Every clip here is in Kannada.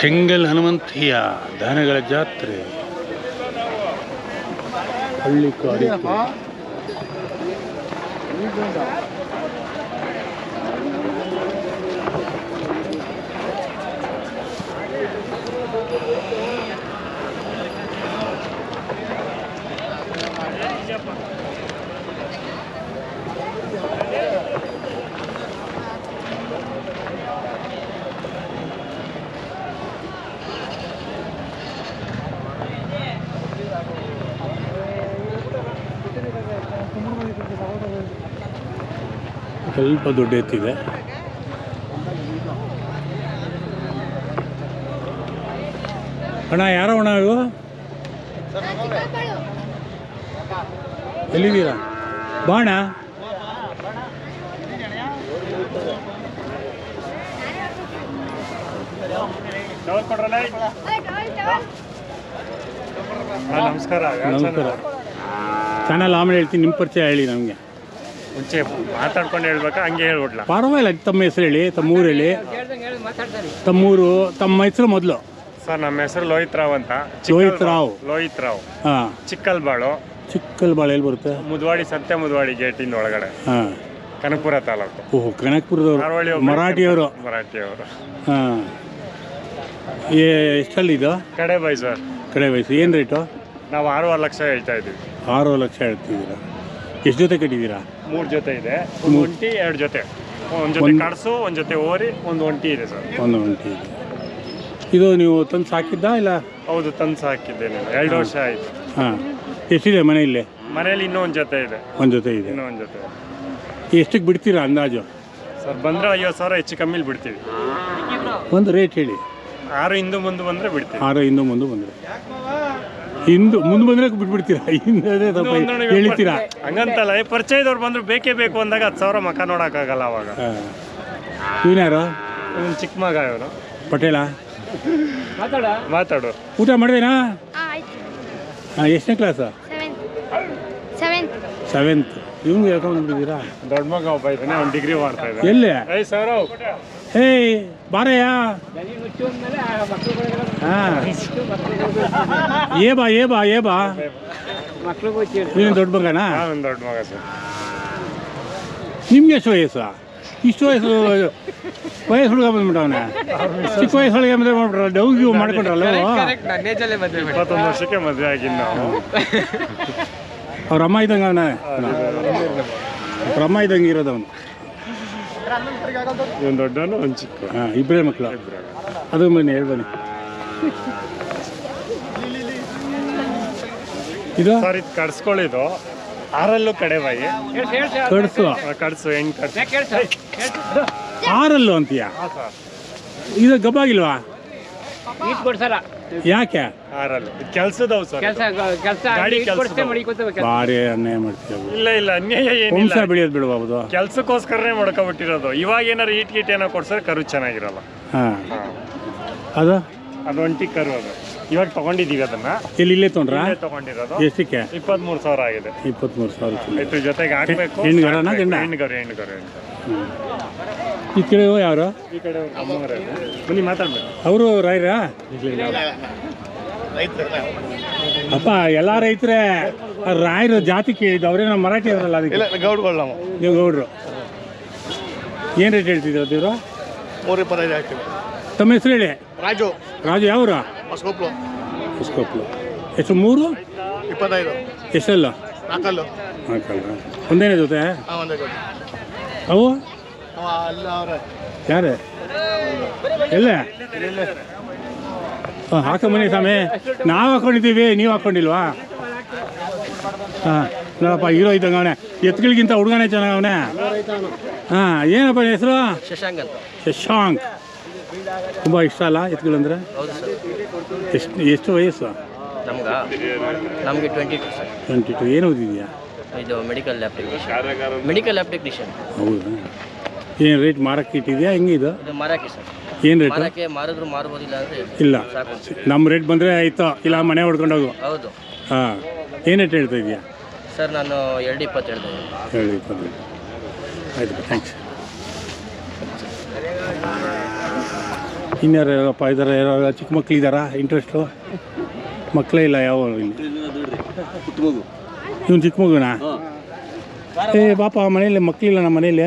ಕೆಂಗಲ್ ಹನುಮಂತಿಯ ದಾನಗಳ ಜಾತ್ರೆ. ಹಳ್ಳಿ ಕಾಡಿ ಸ್ವಲ್ಪ ದುಡ್ಡು ಎತ್ತಿದೆ. ಅಣ್ಣ ಯಾರೋ ಅಣ್ಣ ಇವು ಎಲ್ಲಿದ್ದೀರಾ? ಬಾಣ ನಮಸ್ಕಾರ. ನಮಸ್ಕಾರ. ಚಾನಲ್ ಆಮೇಲೆ ಹೇಳ್ತೀನಿ ನಿಮ್ಮ ಪರಿಚಯ ಹೇಳಿ ನಮಗೆ. ಮುಂಚೆ ಮಾತಾಡ್ಕೊಂಡು ಹೇಳ್ಬೇಕಾ? ಹಂಗೆ ಹೇಳ್ಬಿಡ್ಲ ಪರವಾಗಿಲ್ಲ ತಮ್ಮ ಹೆಸರು ಹೇಳಿ ತಮ್ಮ ಊರು ಹೇಳಿ. ತಮ್ಮೂರು ತಮ್ಮ ಹೆಸರು ಮೊದಲು. ಸರ್ ನಮ್ಮ ಹೆಸರು ಲೋಹಿತ್ ರಾವ್ ಅಂತ. ಲೋಹಿತ್ ರಾವ್. ಲೋಹಿತ್ ರಾವ್. ಹಾಂ. ಚಿಕ್ಕಲ್ಬಾಳು. ಚಿಕ್ಕಲ್ ಬಾಳೆ ಎಲ್ಲಿ ಬರುತ್ತೆ? ಮುದ್ವಾಡಿ ಸತ್ಯ ಮುದ್ವಾಡಿ ಗೇಟಿಂದ ಒಳಗಡೆ. ಹಾಂ. ಕನಕಪುರ ತಾಲೂಕು. ಓಹ್ ಕನಕಪುರದವರು. ಮರಾಠಿಯವರು ಮರಾಠಿಯವರು ಹಾಂ. ಎಷ್ಟಲ್ಲಿ ಇದು? ಕಡೆ ಬೈ ಸರ್. ಕಡೆ ಬಯಸು ಏನು ರೇಟು? ನಾವು ಆರೂವರೆ ಲಕ್ಷ ಹೇಳ್ತಾ ಇದ್ದೀವಿ. ಆರೂವರೆ ಲಕ್ಷ ಹೇಳ್ತಿದ್ದೀರಾ? ಎಷ್ಟು ಜೊತೆ ಕಟ್ಟಿದ್ದೀರಾ? ಮೂರು ಜೊತೆ ಇದೆ. ಒಂದು ಒಂಟಿ ಎರಡು ಜೊತೆ. ಒಂದು ಜೊತೆ ಒಂದ್- ಕಡಸು ಒಂದು ಜೊತೆ ಓರಿ ಒಂದು ಒಂಟಿ ಇದೆ ಸರ್. ಒಂದು ಒಂಟಿ ಇದೆ. ಇದು ನೀವು ತಂದು ಸಾಕಿದ್ದಾ ಇಲ್ಲ? ಹೌದು ತಂದು ಹಾಕಿದ್ದೇನೆ ಎರಡು ವರ್ಷ ಆಯ್ತು. ಹಾಂ. ಎಷ್ಟಿದೆ ಮನೆಯಲ್ಲಿ? ಮನೇಲಿ ಇನ್ನೂ ಒಂದು ಜೊತೆ ಇದೆ. ಒಂದು ಜೊತೆ ಇದೆ. ಇನ್ನೂ ಒಂದು ಜೊತೆ ಎಷ್ಟಕ್ಕೆ ಬಿಡ್ತೀರಾ ಅಂದಾಜು? ಸರ್ ಬಂದರೆ ಐವತ್ತು ಸಾವಿರ ಹೆಚ್ಚು ಕಮ್ಮಿಲಿ ಬಿಡ್ತೀವಿ. ಒಂದು ರೇಟ್ ಹೇಳಿ. ಆರು ಹಿಂದೆ ಮುಂದೆ ಬಂದರೆ ಬಿಡ್ತೀವಿ. ಆರು ಹಿಂದೂ ಮುಂದೆ ಬಂದರೆ. ಹಿಂದೆ ಮುಂದೆ ಬಂದ್ರೆ ಬಿಟ್ಬಿಡ್ತೀರಾ? ಹಿಂದೆ ಸ್ವಲ್ಪ ಹೇಳಿತೀರಾ? ಹಂಗಂತಲ್ಲ ಪರಿಚಯದವ್ರು ಬಂದ್ರು ಬೇಕೇ ಬೇಕು ಅಂದಾಗ ಹತ್ತು ಸಾವಿರ ಮಕ ನೋಡೋಕ್ಕಾಗಲ್ಲ ಅವಾಗ. ಇವನ್ಯಾರು ಇವ್ನು ಚಿಕ್ಕ ಮಗ ಇವನು. ಪಟೇಲ? ಮಾತಾಡು. ಊಟ ಮಾಡಿದೇನಾ? ಆಯ್ತು. ಹಾಂ ಎಷ್ಟನೇ ಕ್ಲಾಸು ಸೆವೆಂತ್ ಸೆವೆಂತ್ ಸೆವೆಂತ್ ಇವ್ನಿಗೆ ಹೇಳ್ಕೊಂಡ್ಬಿಟ್ಟಿದ್ದೀರಾ ದೊಡ್ಡ ಮಗ ಒಬ್ಬ ಇದ್ದಾನೆ ಅವ್ನು ಡಿಗ್ರಿ ಮಾಡ್ತಾ ಇದ್ದಾನೆ. ಎಲ್ಲಿ? ಐ ಸಾವಿರ ಹೇಯ್ ಬಾರಯ್ಯ. ಹಾಂ. ಏ ಬಾ ಏ ಬಾ ಏ ಬಾ ನೀನು ದೊಡ್ಡ ಮಗನಾ? ದೊಡ್ಡ ಮಗ ಸರ್. ನಿಮ್ಗೆ ಎಷ್ಟು ವಯಸ್ಸು? ಇಷ್ಟು ವಯಸ್ಸು ವಯಸ್ಸು ಹುಡುಗ ಬಂದ್ಬಿಟ್ಟವನ ಚಿಕ್ಕ ವಯಸ್ಸೊಳಗೆ ಮದುವೆ ಮಾಡ್ಬಿಟ್ರಲ್ಲ ಡೌ ಗಿವ್ ಮಾಡ್ಕೊಂಡ್ರಲ್ಲ ಇಪ್ಪತ್ತೊಂದು ವರ್ಷಕ್ಕೆ ಮದುವೆ ಆಗಿಲ್ಲ ನಾವು. ಅವ್ರ ಅಮ್ಮ ಇದ್ದಂಗೆ ಅವನ? ಅವ್ರ ಅಮ್ಮ ಇದ್ದಂಗೆ ಇರೋದು ಅವನು ದೊಡ್ಡನು ದೊಡ್ಡವನು ಒಂದು ಚಿಕ್ಕ ಹಾಂ ಇಬ್ಬರೇ ಮಕ್ಕಳು ಅದು ಮನೆ ಹೇಳಿ ಬನ್ನಿ ಇದು? ಸರ್ ಇದು ಕಡ್ಸ್ಕೊಳ್ಳಿದು ಆರಲ್ಲೂ ಕಡೆ ಬಾಯಿ. ಕಡ್ಸು. ಕಡ್ಸು ಹೆಣ್ಣು ಕಡ್ಸು. ಆರಲ್ಲು ಅಂತೀಯ? ಸರ್. ಇದು ಗಬ್ಬಾಗಿಲ್ವಾ ಈಟ್ ಕೊಡ್ಸಲ್ಲ. ಯಾಕೆ? ಆರಲ್ಲ. ಇದು ಕೆಲ್ಸದವು ಸರ್ ಕೆಲಸ ಕೆಲಸ ಗಾಡಿ ಕೊಡಿಸ್ತೇ. ಮಡಿಕೋತೇವೆ ಭಾರಿ ಅನ್ಯಾಯ ಮಾಡ್ತೀವಿ. ಇಲ್ಲ ಇಲ್ಲ ಅನ್ಯಾಯ ಏನಿಲ್ಲ. ಬೆಳೆಯೋದು ಬಿಡಬಹುದು ಕೆಲಸಕ್ಕೋಸ್ಕರನೇ ಮಾಡ್ಕೊಬಿಟ್ಟಿರೋದು ಇವಾಗ ಏನಾರು ಈಟ್ ಗೀಟ್ ಏನೋ ಕೊಡ್ಸಿದ್ರೆ ಕರು ಚೆನ್ನಾಗಿರಲ್ಲ. ಹಾಂ. ಹಾಂ. ಅದು? ಅದು ಒಂಟಿ ಕರು ಅದು. ಇವಾಗ ತಗೊಂಡಿದ್ದೀವಿ ಅದನ್ನ. ಇಲ್ಲಿ ಇಲ್ಲೇ ತೊಗೊಂಡ್ರಾ? ಇಲ್ಲೇ ತಗೊಂಡಿರೋದು. ಎಷ್ಟಕ್ಕೆ? ಇಪ್ಪತ್ಮೂರು ಸಾವಿರ ಆಗಿದೆ. ಇಪ್ಪತ್ಮೂರು ಸಾವಿರ. ಇದ್ರ ಜೊತೆಗೆ ಹಾಕ್ಬೇಕು. ಹೆಣ್ಗರನ ಗಂಡ? ಹೆಣ್ಗರು ಹೆಣ್ಗರು ಹೆಣ್ಗರು ಈ ಕಡೆ ಯಾರು? ಈ ಕಡೆ ಅವ್ರ. ಬನ್ನಿ ಮಾತಾಡ್ಬೇಕು. ಅವರು ರಾಯ್ರಾ? ಅಪ್ಪ ಎಲ್ಲ ರೈತರೇ ರಾಯರ ಜಾತಿ ಕೇಳಿದ್ದು ಅವರೇನೋ ಮರಾಠಿ ಅವರಲ್ಲ ಅದಕ್ಕೆ. ಗೌಡ್ಗಳು ನಾವು ನೀವು ಗೌಡ್ರು. ಏನು ರೇಟ್ ಹೇಳ್ತಿದ್ರು ದೇವ್ರು ಮೂರು ಇಪ್ಪತ್ತೈದು ಹಾಕ್ತೀವಿ. ತಮ್ಮ ಹೆಸರು ಹೇಳಿ. ರಾಜು. ರಾಜು ಯಾವ್ರ? ಹೊಸಕೊಪ್ಲು. ಇಸ್ಕೊಪ್ಲು ಎಷ್ಟು ಮೂರು? ಇಪ್ಪತ್ತೈದು. ಎಷ್ಟಲ್ಲ ನಾಲ್ಕಲ್ಲು ಹಾಕಲ್ಲ ಒಂದೇನೇ ಜೊತೆ? ಅವು? ಅವ್ರೆ ಯಾರೇ? ಎಲ್ಲ? ಹಾಂ ಹಾಕೊಂಬನ್ನಿ ಸ್ವಾಮಿ. ನಾವು ಹಾಕೊಂಡಿದ್ದೀವಿ ನೀವು ಹಾಕೊಂಡಿಲ್ವಾ? ಹಾಂ ನೋಡಪ್ಪ ಹೀರೋ ಇದ್ದಂಗೆ ಅವನೇ. ಎತ್ಗಳಿಗಿಂತ ಹುಡುಗನೇ ಚೆನ್ನಾಗ ಅವನೇ. ಹಾಂ ಏನಪ್ಪ ಹೆಸರು? ಶಶಾಂಕ್ ಅಂತ. ಶಶಾಂಕ್. ತುಂಬ ಇಷ್ಟ ಅಲ್ಲ ಎತ್ಗಳಂದ್ರೆ? ಎಷ್ಟು ಎಷ್ಟು ವಯಸ್ಸು? ನಮ್ಗ? ನಮಗೆ twenty two sir. Twenty two ಏನು ಓದಿದ್ಯಾ? ಇದು medical lab technician medical lab technician ಹೌದಾ? ಏನು ರೇಟ್ ಮಾರಕ್ಕೆ ಇಟ್ಟಿದ್ಯಾ? ಹೆಂಗೆ ಇದು? ಮಾರಕ್ಕೆ ಸರ್. ಏನು ರೇಟ್ ಮಾರಕ್ಕೆ ಮಾರಿದ್ರು ಮಾರ್ಬೋದಿಲ್ಲ ಅಂದರೆ ಇಲ್ಲ. ನಮ್ಮ ರೇಟ್ ಬಂದರೆ ಆಯ್ತು? ಇಲ್ಲ ಮನೆ ಹೊಡ್ಕೊಂಡೋಗು ಹೌದು. ಹಾಂ. ಏನು ರೇಟ್ ಹೇಳ್ತಾ ಇದೆಯಾ ಸರ್ ನಾನು ಎರಡು ಇಪ್ಪತ್ತು ಹೇಳ್ತಾ ಇದ್ದೀನಿ. ಹೇಳಿ ಇಪ್ಪತ್ತು. ಆಯ್ತು ಥ್ಯಾಂಕ್ಸ್ ಇನ್ಯಾರು ಯಾರಪ್ಪ ಇದ್ದಾರೆ ಯಾರೋ ಚಿಕ್ಕ ಮಕ್ಳು ಇದ್ದಾರಾ ಇಂಟ್ರೆಸ್ಟು ಮಕ್ಕಳೇ ಇಲ್ಲ ಯಾವ ಇಲ್ಲಿ. ಇವನು ಚಿಕ್ಕ ಮಗುನಾ? ಏ ಬಾಪ ಮನೇಲಿ ಮಕ್ಕಳಿಲ್ಲ ನಮ್ಮ ಮನೇಲಿ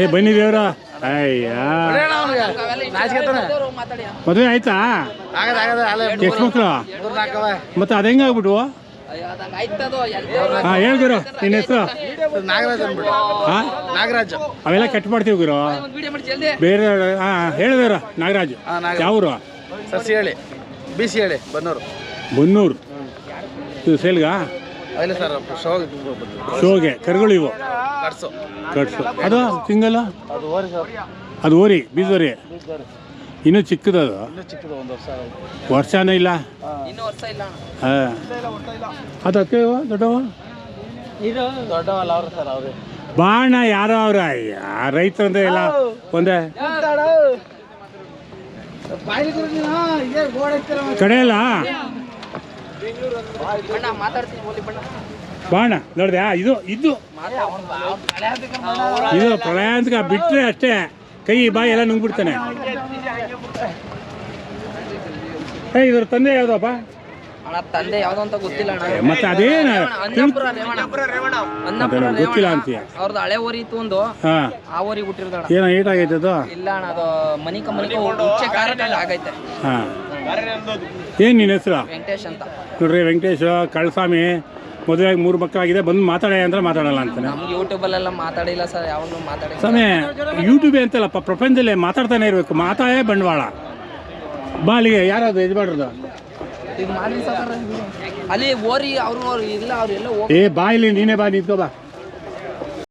ಏ ಬನ್ನಿ ದೇವ್ರ. ಅಯ್ಯ. ಮದುವೆ ಆಯ್ತಾ? ಆಗದ ಆಗದ ಅಲ್ಲ ಎಷ್ಟು ಮಕ್ಕಳು ಮತ್ತೆ ಅದು ಹೆಂಗಾಗ್ಬಿಟ್ವು ಹಾಂ ಹೇಳ್ದಿರು ನಿನ್ನ ಹೆಸರು? ನಾಗರಾಜ್ ಅಂದ್ಬಿಟ್ಟು ಹಾಂ? ನಾಗರಾಜ್. ಅವೆಲ್ಲ ಕಟ್ ಮಾಡ್ತೀವಿ ಗುರು. ಬೇರೆ ಹಾಂ ಹೇಳಿದಾರ ನಾಗರಾಜ್. ಯಾವ್ರು ನಾಗರಾಜ್. ಯಾವರು? ಸಸಿ ಹೇಳಿ. ಬಿಸಿ ಹೇಳಿ ಬನ್ನೂರು. ಬನ್ನೂರು. ಇದು ಸೇಲ್ಗಾ ಇಲ್ಲ ಸರ್ ಶೋ ಶೋಗೆ ಕರುಗಳು ಇವು. ಕಟ್ಸು ಕಟ್ಸು. ಅದು ಸಿಂಗಲ್ ಅದು ಓರಿ ಸರ್ ಅದು ಓರಿ ಬೀಜೋರಿ ಇನ್ನೂ ಚಿಕ್ಕದದು ಇನ್ನೂ ಚಿಕ್ಕದು ಒಂದು ವರ್ಷ ವರ್ಷನೇ ಇಲ್ಲ. ಹಾಂ. ಅದು ಅದಕ್ಕೆ ದೊಡ್ಡವ? ದೊಡ್ಡವಲ್ಲ ಅವ್ರು ಸರ್ ಅವ್ರೆ. ಬಾಣ ಯಾರೋ ಅವ್ರ ರೈತರಂದ್ರೆ ಎಲ್ಲ ಒಂದೇ. ಕಡೆಯಲ್ಲ? ಬಾಣ ನೋಡಿದೆ ಇದು ಇದು. ಇದು ಪ್ರಳಯಾಂತಕ ಬಿಟ್ರೆ ಅಷ್ಟೇ. ಕೈ ಬಾಯಿ ಎಲ್ಲ ನುಂಗ್ಬಿಡ್ತಾನೆ. ಏ ಇದ್ರ ತಂದೆ ಯಾವ್ದಪ್ಪ? ಅಣ್ಣ ತಂದೆ ಯಾವ್ದು ಅಂತ ಗೊತ್ತಿಲ್ಲ ಅಣ್ಣ. ಮತ್ತೆ ಅದೇನ ಗೊತ್ತಿಲ್ಲ ಅಂತೀಯ. ಅವ್ರದ್ದು ಹಳೆ ಇತ್ತು ಒಂದು. ಆ ಏನೋ ಏಟಾಗೈತೆ ಅದು? ಇಲ್ಲ ಅಣ್ಣ ಅದು ಮನಿಕ ಮನಿಕ ಉಚ್ಚೆ ಕಾರಣ ಆಗೈತೆ. ಹಾ. ಏನು ನಿನ್ನ ಹೆಸರು? ವೆಂಕಟೇಶ್ ಅಂತ. ನೋಡ್ರಿ ವೆಂಕಟೇಶ್ ಕಳಸ್ವಾಮಿ ಮದುವೆಯಾಗಿ ಮೂರು ಮಕ್ಕಳಾಗಿದೆ ಬಂದು ಮಾತಾಡ ಅಂದ್ರೆ ಮಾತಾಡಲ್ಲ ಅಂತಾನೆ. ನಮ್ಗೆ ಯೂಟ್ಯೂಬಲ್ಲೆಲ್ಲ ಮಾತಾಡಿಲ್ಲ ಸರ್ ಯಾವಾಗಲೂ ಮಾತಾಡಿ. ಸ್ವಾಮಿ ಯೂಟ್ಯೂಬ್ ಅಂತಲ್ಲಪ್ಪ ಪ್ರಪಂಚದಲ್ಲಿ ಮಾತಾಡ್ತಾನೆ ಇರಬೇಕು. ಮಾತಾಡೇ ಬಂಡವಾಳ. ಬಾಲಿಗೆ ಯಾರದು ಇದು ಮಾಡ್ರದ ಸರ್ ಅಲ್ಲಿ ಓರಿ ಅವ್ರು ಇಲ್ಲ ಅವ್ರು ಎಲ್ಲ ಹೋಗ್ ಏ ಬಾ ಇಲ್ಲಿ ನೀನೇ ಬಾ ನಿಂತ್ಕೋ ಬಾ.